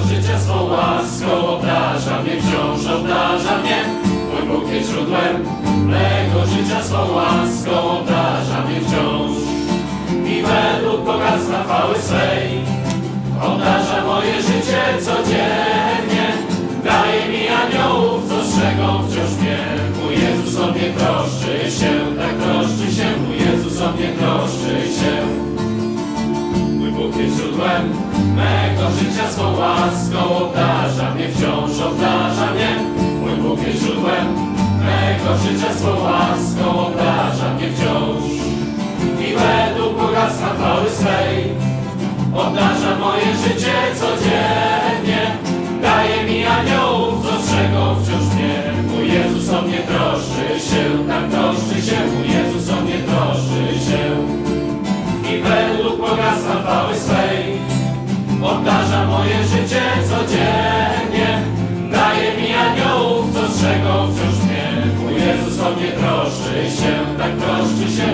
do życia swą łaską obdarza mnie, wciąż obdarza mnie głębokie źródłem. Mego życia swą łaską obdarza mnie wciąż. I według bogactwa chwały swej obdarza moje życie codziennie. Daje mi aniołów, co strzegą wciąż mnie. Mój Jezus o mnie troszczy się, tak troszczy się. Mój Jezus o mnie troszczy się. Głębokie źródłem życia, swą łaską obdarza mnie, wciąż obdarza mnie. Mój Bóg jest źródłem mego życia, swą łaską obdarza mnie wciąż. I według bogactwa chwały swej obdarza moje życie codziennie. Daje mi aniołów, co strzegą wciąż mnie. Mój Jezus o mnie troszczy się, tak troszczy się. Mój Jezus o mnie troszczy się i według bogactwa chwały swej troszczy się, tak troszczy się